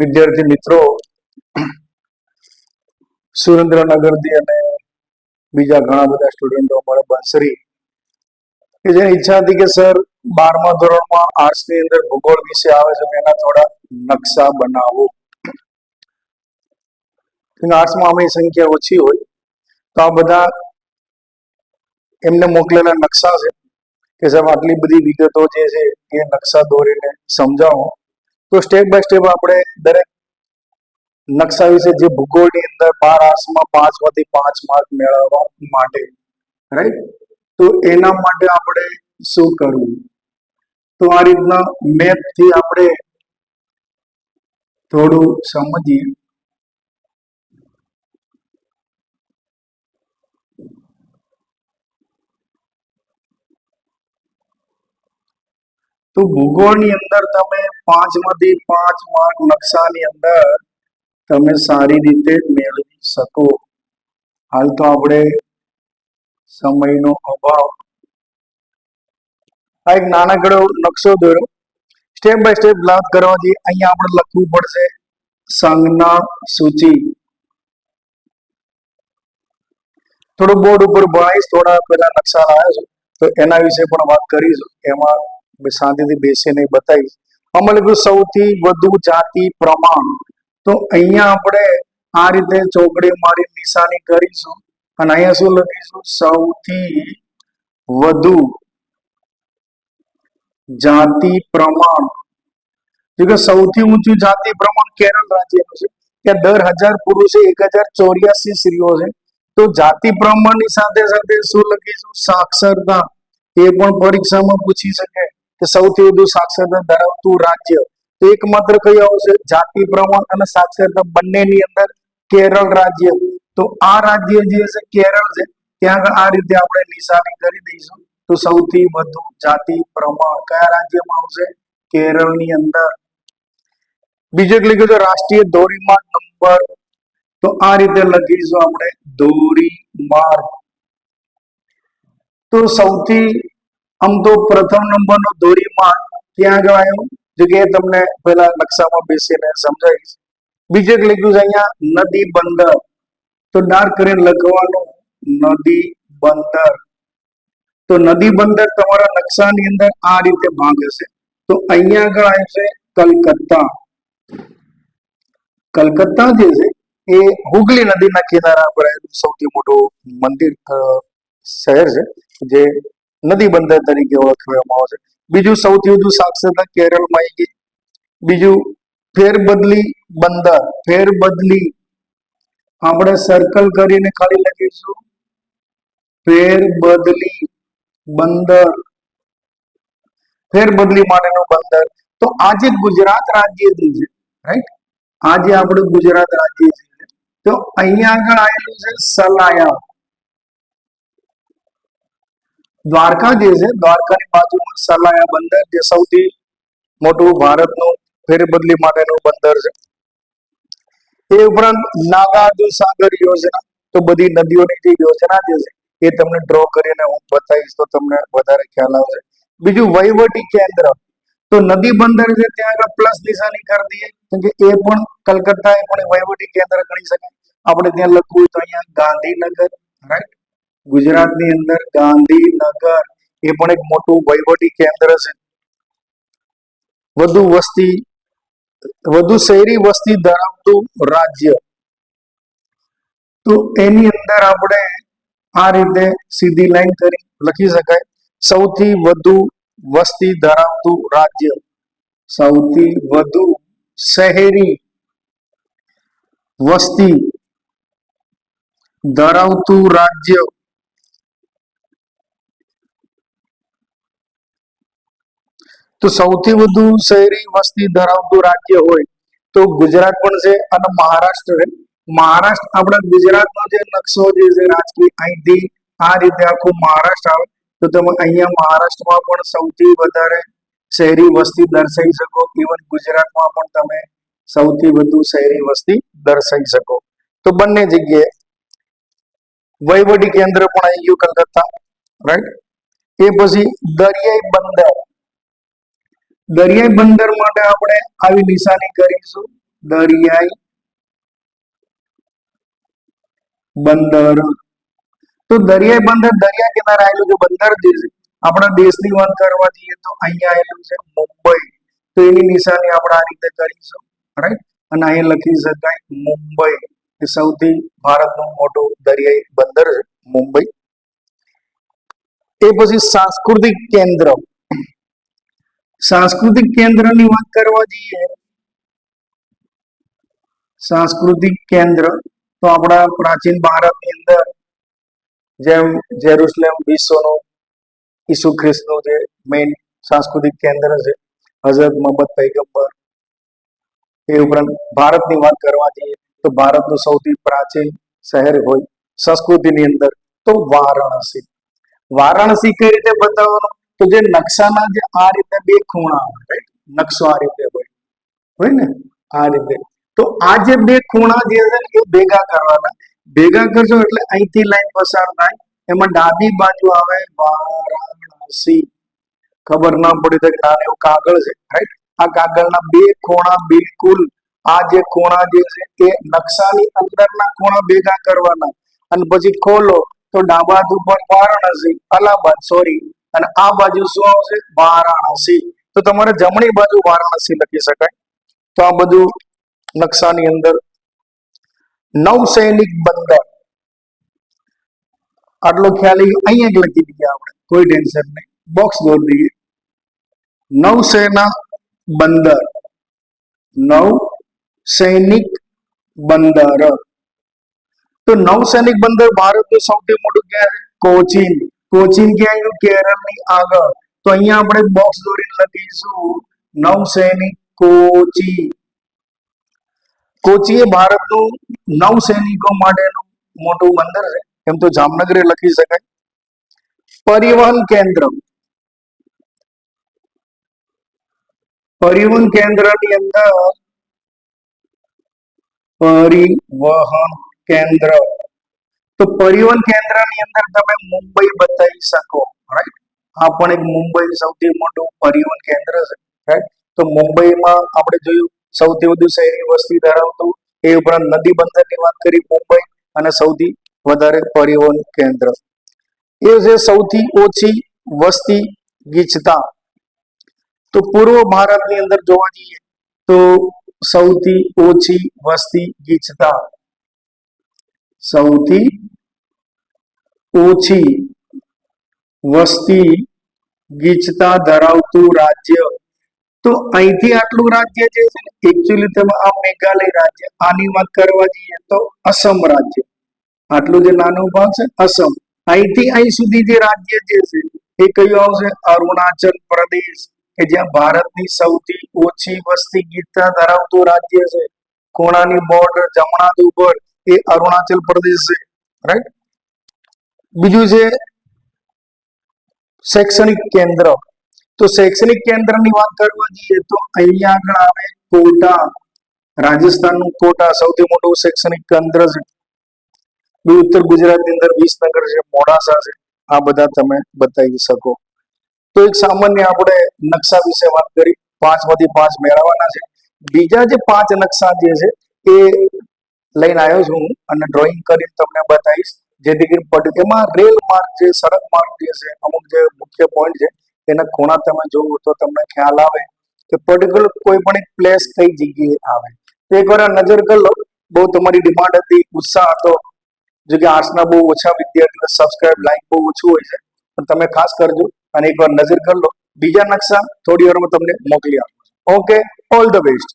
વિદ્યાર્થી મિત્રો, સુરેન્દ્રનગરથી અને બીજા ઘણા બધા સ્ટુડન્ટો અમારે બંસરી, કે જેની ઈચ્છા હતી કે સર બારમા ધોરણમાં આર્ટ્સની અંદર ભૂગોળ વિશે આવે છે એના થોડા નકશા બનાવો. આર્ટ્સમાં આમની સંખ્યા ઓછી હોય, તો આ બધા એમને મોકલેલા નકશા છે, કે સાહેબ આટલી બધી વિગતો જે છે, એ નકશા દોરીને સમજાવો. તો સ્ટેપ બાય સ્ટેપ આપણે દરેક નકશા વિશે જે ભૂગોળની અંદર બાર આર્ટ્સમાં પાંચમાંથી પાંચ માર્ક મેળવવા માટે રાઈટ તો એના માટે આપણે શું કરવું? તો આ રીતના મેપથી આપણે થોડું સમજીએ. તો ભૂગોળની અંદર તમે પાંચમાંથી પાંચ માર્ક નકશાની અંદર તમે સારી રીતે મેળવી શકો. હાલ તો આપણે સમયનો અભાવ. આ એક નાનકડો નકશો દોર્યો. સ્ટેપ બાય સ્ટેપ વાત કરવાથી અહીંયા આપણે લખવું પડશે સંજ્ઞા સૂચિ. થોડું બોર્ડ ઉપર ભણાવીશ, થોડા પેલા નકશા લાવ્યા છું. તો એના વિશે પણ વાત કરીશું. એમાં શાંતિથી બેસીને બતાવીશ લખ્યું સૌથી વધુ જાતિ પ્રમાણ. તો અહીંયા આપણે આ રીતે ચોકડી મારી નિશાની કરીશું અને અહીંયા શું લખીશું? સૌથી વધુ જાતિ પ્રમાણ. જો કે સૌથી ઊંચું જાતિ પ્રમાણ કેરળ રાજ્યનું છે. ત્યાં દર હજાર પુરુષે એક હજાર ચોર્યાસી સ્ત્રીઓ છે. તો જાતિ પ્રમાણની સાથે સાથે શું લખીશું? સાક્ષરતા. એ પણ પરીક્ષામાં પૂછી શકે. કે સૌથી વધુ સાક્ષરતા ધરાવતું રાજ્ય. તો એકમાત્ર કયું આવશે? જાતિ, પ્રમાણ અને સાક્ષરતા બંનેની અંદર કેરળ રાજ્ય. તો આ રાજ્ય જે છે, કેરળ છે. ત્યાં આગળ આ રીતે આપણે નિશાની કરી દઈશું. તો સૌથી વધુ જાતિ, પ્રમાણ કયા રાજ્યમાં આવશે? કેરળની અંદર. બીજું એક લખ્યું છે, રાષ્ટ્રીય ધોરીમાર્ગ નંબર. તો આ રીતે લખીશું આપણે ધોરીમાર્ગ. તો સૌથી આમ તો પ્રથમ નંબરનો ધોરીમાર્ગ ક્યાં આગળ આવ્યો જો કે એ તમને પહેલા નકશામાં બેસીને સમજાવીશ. બીજું લખ્યું છે અહીંયા, નદી બંદર. તો ડાર્ક કરીને લખવાનું, નદી બંદર. તો નદી બંદર તમારા નકશાની અંદર આ રીતે ભાગ હશે. તો અહીંયા આગળ છે કલકત્તા. કલકત્તા જે છે, એ હુગલી નદીના કિનારા પર સૌથી મોટું મંદિર શહેર છે, જે નદી બંદર તરીકે ઓળખવામાં આવે છે. બીજું સૌથી વધુ સાક્ષરતા કેરળમાં આવી ગઈ. બીજું ફેરબદલી બંદર. ફેરબદલી. આપણે સર્કલ કરીને ખાલી લખીશું. ફેરબદલી બંદર. ફેરબદલી માટેનું બંદર. તો આજે ગુજરાત રાજ્યથી છે રાઈટ આજે આપણું ગુજરાત રાજ્ય છે. તો અહીંયા આગળ આવેલું છે સલાયા. દ્વારકા જે છે, દ્વારકાની બાજુમાં સલાયા બંદર જે સૌથી મોટું ભારતનું ફેરબદલી માટેનું બંદર છે. એ ઉપરાંત નાગાર્જુન સાગર યોજના, તો બધી નદીઓની જે યોજના જે છે, એ તમને ડ્રો કરીને હું બતાવીશ, તો તમને વધારે ખ્યાલ આવશે. બીજું વહીવટી કેન્દ્ર, તો નદી બંદર છે, ત્યાં આગળ પ્લસ નિશાની કરી દઈએ કેમ કે એ પણ કલકત્તા એ પણ વહીવટી કેન્દ્ર ગણી શકાય. આપણે ત્યાં લખવું તો અહીંયા ગાંધીનગર રાઈટ ગુજરાતની અંદર ગાંધીનગર એ પણ એક મોટું વહીવટી કેન્દ્ર છે. વધુ વસ્તી, વધુ શહેરી વસ્તી ધરાવતું રાજ્ય. તો એની અંદર આપણે આ રીતે સીધી લાઈન કરી લખી શકાય. સૌથી વધુ વસ્તી ધરાવતું રાજ્ય. સૌથી વધુ શહેરી વસ્તી ધરાવતું રાજ્ય. તો સૌથી વધુ શહેરી વસ્તી ધરાવતું રાજ્ય હોય તો ગુજરાત પણ છે અને મહારાષ્ટ્ર છે. મહારાષ્ટ્ર, આપણા ગુજરાતનો જે નકશો જે છે રાજકીય, અહીંથી આ રીતે આખું મહારાષ્ટ્ર આવે. તો તમે અહીંયા મહારાષ્ટ્રમાં પણ સૌથી વધારે શહેરી વસ્તી દર્શાવી શકો. ઇવન ગુજરાતમાં પણ તમે સૌથી વધુ શહેરી વસ્તી દર્શાવી શકો. તો બંને જગ્યાએ વહીવટી કેન્દ્ર પણ આવી ગયું કલકત્તા રાઈટ એ પછી દરિયાઈ બંદર. દરિયાઈ બંદર માટે આપણે આવી નિશાની કરીશું. દરિયાઈ બંદર. તો દરિયાઈ બંદર દરિયા કિનારે આવેલું છે બંદર જે છે, આપણા દેશની વાત કરવા જઈએ તો અહીંયા આવેલું છે મુંબઈ. તો એની નિશાની આપણે આ રીતે કરીશું રાઈટ અને અહીંયા લખી શકાય મુંબઈ, એ સૌથી ભારતનું મોટું દરિયાઈ બંદર છે મુંબઈ. એ પછી સાંસ્કૃતિક કેન્દ્ર. સાંસ્કૃતિક કેન્દ્રની વાત કરવા જઈએ, સાંસ્કૃતિક કેન્દ્ર તો આપણા પ્રાચીન ભારતની અંદર જેમ જેરુસલેમ વિશ્વનું, ઈસુ ખ્રિસ્તનું જે મેઇન સાંસ્કૃતિક કેન્દ્ર છે, હઝરત મોહમ્મદ પૈગંબર, એ ઉપરાંત ભારતની વાત કરવા જઈએ તો ભારતનું સૌથી પ્રાચીન શહેર હોય સંસ્કૃતિની અંદર તો વારાણસી. વારાણસી કઈ રીતે બતાવવાનું તો જે નકશાના જે આ રીતે બે ખૂણા right? નકશો આ રીતે હોય હોય ને? આ રીતે. તો આ જે બે ખૂણા જે છે એ ભેગા કરવાના. ભેગા કરશો એટલે અહીંથી લાઈન પસાર થાય, એમાં ડાબી બાજુ આવે વારાણસી. ખબર ના પડી તો આ એવું કાગળ છે રાઈટ આ કાગળના બે ખૂણા બિલકુલ, આ જે ખૂણા જે છે એ નકશાની અંદરના ખૂણા ભેગા કરવાના. અને પછી ખોલો તો ડાબા ઉપર વારાણસી, અલ્હાબાદ સોરી અને આ બાજુ શું આવશે? વારાણસી. તો તમારે જમણી બાજુ વારાણસી લખી શકાય. તો આ બધું નકશાની અંદર નૌસૈનિક બંદર. આટલો ખ્યાલ આવી ગયો. અહીંયા જ લખી દઈએ આપણે. કોઈ ટેન્શન નહીં. બોક્સ દોરી દઈએ. નૌસેના બંદર. નૌ સૈનિક બંદર. તો નૌસૈનિક બંદર ભારતનું સૌથી મોટું ક્યાં છે? કોચીન. કોચીન ક્યાં આવ્યું કેરળની આગળ? તો અહીંયા આપણે બોક્સ દોરીને લખીશું. નૌસૈનિક કોચી. કોચી એ ભારતનું નૌ સૈનિકો માટેનું મોટું બંદર છે. એમ તો જામનગરે લખી શકાય. પરિવહન કેન્દ્ર. પરિવહન કેન્દ્રની અંદર પરિવહન કેન્દ્ર. તો પરિવહન કેન્દ્રની અંદર તમે મુંબઈ બતાવી શકો રાઈટ આ પણ એક મુંબઈ સૌથી મોટું પરિવહન કેન્દ્ર છે રાઈટ તો મુંબઈમાં આપણે જોયું, સૌથી વધુ શહેરી વસ્તી ધરાવતું એ ઉપરાંત નદી બંદરની વાત કરી, મુંબઈ અને સૌથી વધારે પરિવહન કેન્દ્ર. એ છે સૌથી ઓછી વસ્તી ગીચતા. તો પૂર્વ ભારતની અંદર જોવા જઈએ, તો સૌથી ઓછી વસ્તી ગીચતા. સૌથી ઓછી વસ્તી ગીચતા ધરાવતું રાજ્ય. તો અહીંથી આટલું રાજ્ય જે છે ને એકચ્યુઅલી તમે આ મેઘાલય રાજ્ય, આની વાત કરવા જઈએ તો અસમ રાજ્ય. આટલું જે નાનો ભાગ છે, અસમ. અહીંથી અહીં સુધી જે રાજ્ય જે છે, એ કયું આવશે? અરુણાચલ પ્રદેશ, કે જ્યાં ભારતની સૌથી ઓછી વસ્તી ગીચતા ધરાવતું રાજ્ય છે. કોણાની બોર્ડર જમણા ઉપર. એ અરુણાચલ પ્રદેશ છે રાઈટ બીજું છે શૈક્ષણિક કેન્દ્ર. તો શૈક્ષણિક કેન્દ્રની વાત કરવા જઈએ તો અહીંયા આગળ આવે કોટા. રાજસ્થાનનું કોટા સૌથી મોટું શૈક્ષણિક કેન્દ્ર છે. બી ઉત્તર ગુજરાતની અંદર વિસનગર છે, મોડાસા છે. આ બધા તમે બતાવી શકો. તો એક સામાન્ય આપણે નકશા વિશે વાત કરી. પાંચમાંથી પાંચ મેળવવાના છે. બીજા જે પાંચ નકશા જે છે એ લઈને આવ્યો છું અને ડ્રોઈંગ કરીને તમને બતાવીશ. જેથી કરીને પટ એમાં રેલ માર્ગ જે સડક માર્ગ જે છે, અમુક જે મુખ્ય પોઈન્ટ છે, એના ખૂણા તમે જોવો તો તમને ખ્યાલ આવે કે પર્ટિક્યુલર કોઈ પણ એક પ્લેસ કઈ જગ્યાએ આવે. તો એકવાર નજર કરી લો. બહુ તમારી ડિમાન્ડ હતી, ઉત્સાહ હતો. જો કે આર્ટ્સના બહુ ઓછા વિદ્યાર્થીઓ સબસ્ક્રાઇબ લાઈક બહુ ઓછું હોય છે. પણ તમે ખાસ કરજો અને એકવાર નજર કરી લો. બીજા નકશા થોડી વારમાં તમને મોકલી આપો ઓકે ઓલ ધ બેસ્ટ